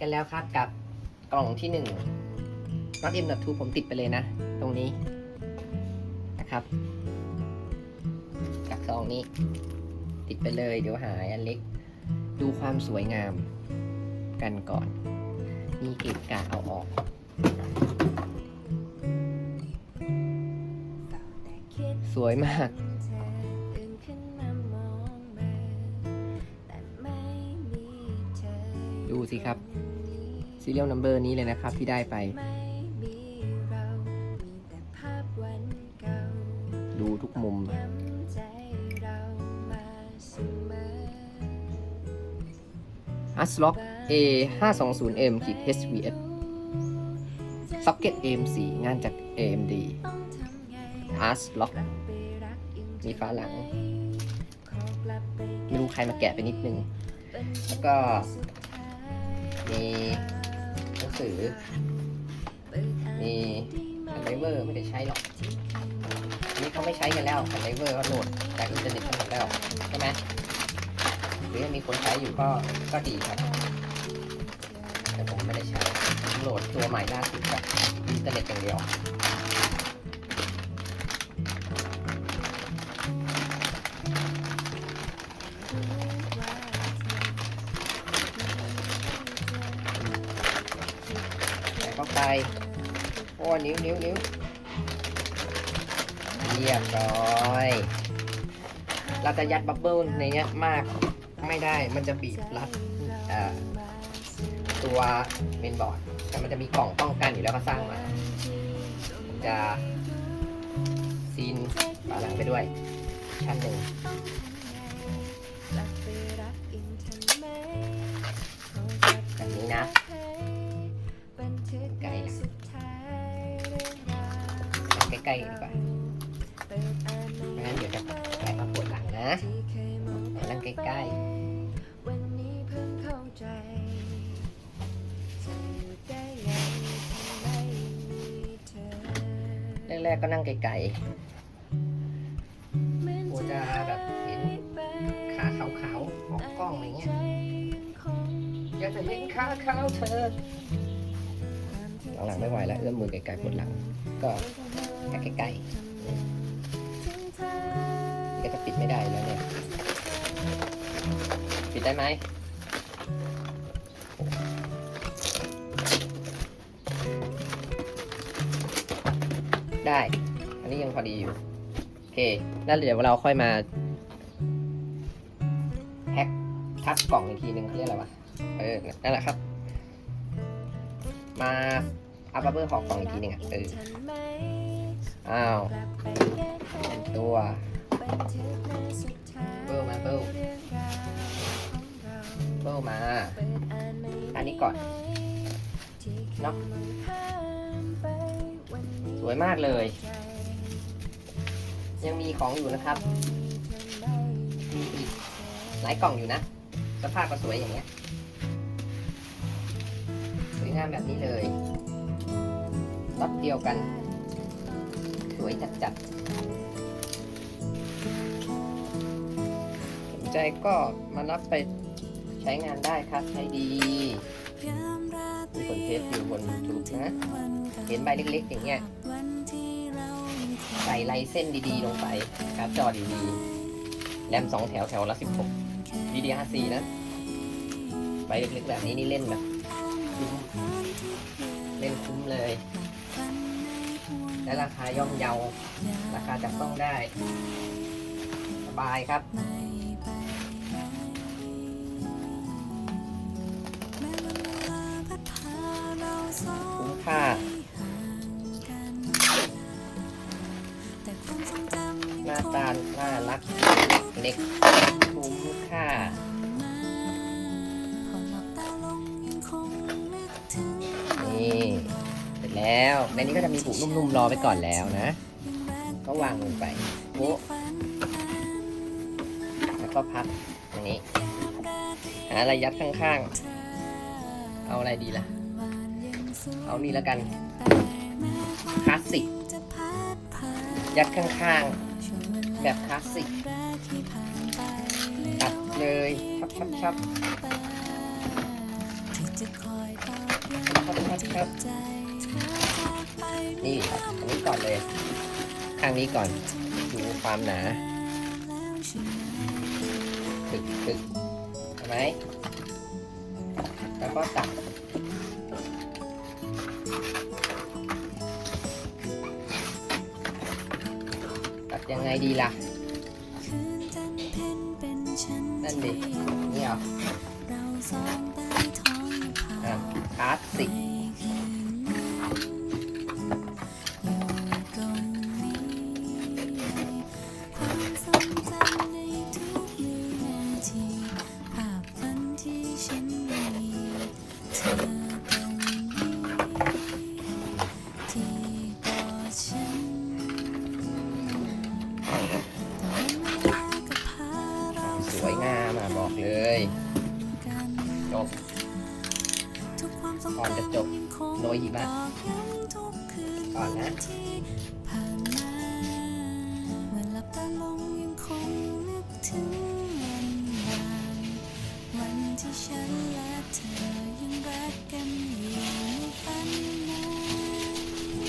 กันแล้วครับกับกล่องที่หนึ่งน็อตเอ็มน็อตทูผมติดไปเลยนะ ตรงนี้นะครับกับซองนี้ ติดไปเลยเดี๋ยวหายอันเล็ก ดูความสวยงามกันก่อน มีเกะกะเอาออกสวยมาก สิครับ serial number นี้เลยนะครับที่ได้ไป ดูทุกมุม a s l o c A 5 2 0 M ขีด HVS Socket AM4 งานจาก AMD a s l o c มีฝาหลัง ไม่รู้ใครมาแกะไปนิดนึง แล้วก็ มีหนังสือ มีไดเวอร์ไม่ได้ใช้หรอกอันนี้เขาไม่ใช้กันแล้วไดเวอร์เขาโหลดจากอินเทอร์เน็ตกันหมดแล้วใช่ไหมหรือยังมีคนใช้อยู่ก็ก็ดีครับ แต่ผมไม่ได้ใช้โหลดตัวใหม่ล่าสุดจากอินเทอร์เน็ตอย่างเดียว โอ้นิ้วนิ้วนิ้วเรียบร้อย เราจะยัดบับเบิ้ลในเนี้ยมากไม่ได้มันจะบีบรัดตัวเมนบอร์ดแต่มันจะมีกล่องป้องกันอยู่แล้วก็สร้างมาจะซีนฝาหลังไปด้วย ชั้นหนึ่งแบบนี้นะ ใกล้ๆดีกว่าไม่งั้นเดี๋ยวจะแผลมาปวดหลังนะเอานั่งใกล้ๆแรกๆก็นั่งไกลๆกลัวจะแบบเห็นขาขาวๆออกกล้องอะไรเงี้ยอยากจะเห็นขาขาวเธอหลังๆไม่ไหวแล้วเอื้อมมือไกลๆปวดหลังก็ แค่ใกล้ๆก็จะปิดไม่ได้แล้วเนี่ย ปิดได้ไหมได้ อันนี้ยังพอดีอยู่ โอเคแล้วเดี๋ยวเราค่อยมาแฮ็กทับกล่องอีกทีนึงเขาเรียกอะไรวะ เออ นั่นแหละครับ มาอัพบับเบอร์หอกกล่องอีกทีหนึงอะ เออ อ้าวเป็นตัวเบิลมาเบิลเบิลมา อันนี้ก่อนเนาะสวยมากเลย ยังมีของอยู่นะครับมีอีกหลายกล่องอยู่นะ สภาพก็สวยอย่างเงี้ยสวยงามแบบนี้เลยรถเดียวกัน สวยจัดจัดๆสนใจก็มารับไปใช้งานได้ครับ ใช้ดีมีคนเทสอยู่บนยูทูบนะ เห็นใบเล็กๆ อย่างเงี้ย ใส่ลายเส้นดีๆ ลงไปการ์ดจอดีๆ แรมสองแถวแถวละสิบหก DDR4 นะ ใบเล็กๆ แบบนี้นี่เล่นแบบเล่นคุ้มเลย และราคาย่อมเยา ราคาจับต้องได้ สบายครับคุ้มค่าหน้าตาน่ารักเล็กคุ้มค่า แล้วในนี้ก็จะมีบุนุ่มๆรอไว้ก่อนแล้วนะ ก็วางลงไปโป๊ะแล้วก็พับอย่างนี้หาอะไรยัดข้างๆ เอาอะไรดีล่ะ เอานี่แล้วกันคลาสสิกยัดข้างๆ แบบคลาสสิกตัดเลยชับชับชับครับ นี่ครับอันนี้ก่อนเลย ข้างนี้ก่อน ดูความหนาตึกตึกใช่ไหมแล้วก็ตัดตัดยังไงดีล่ะ นั่นดิ นี่เหรออะคลาสสิก ก่อนจะจบโรยหิมะก่อนนะ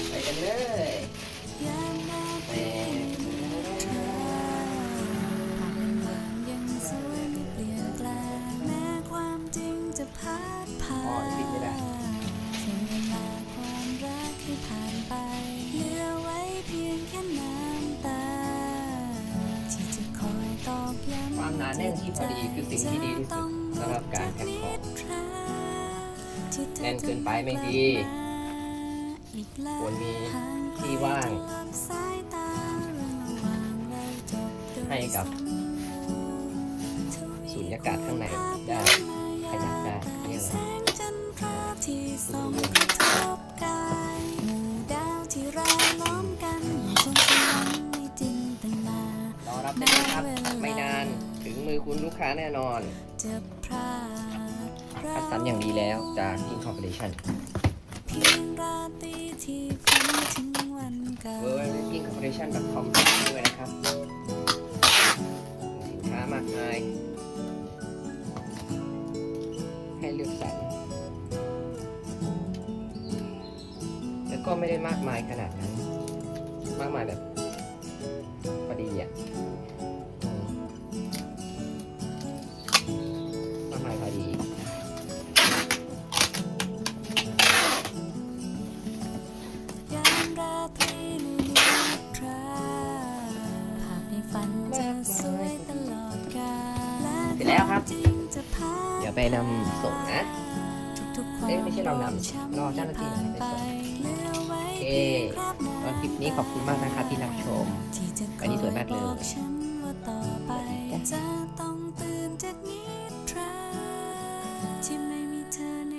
ไปกันเลย คอยตอกย้ำความหนาแน่นที่พอดีคือสิ่งที่ดีที่สุดสำหรับการแพ็คของแน่นเกินไปไม่ดีควรมีที่ว่าง ให้กับสูญญากาศข้างในได้ขยับได้เนี่ยเหรอแสงจันทราที่ส่องกระทบกายหมู่ดาวที่รายล้อมกันคงสวรรค์ในจินตนารอรับได้เลยครับ ไม่นาน ถึงมือคุณลูกค้าแน่นอนจะพรากคัดสรรอย่างดีแล้วจาก King Corporation เพียงราตรีที่ฝันถึงวันเก่า w w w k i n g c o r p o r a t i o n c o m ด้วยนะครับ สินค้ามากมาย ให้เลือกสรรแล้วก็ไม่ได้มากมายขนาดนั้น มากมายแบบ เอ้ยไม่ใช่เรานำรอเจ้าหน้าที่นำไปส่งโอเควันคลิปนี้ขอบคุณมากนะคะที่รับชมอันนี้สวยมากเลยจะต้องตื่นจากนิทราที่ไม่มีเธอใน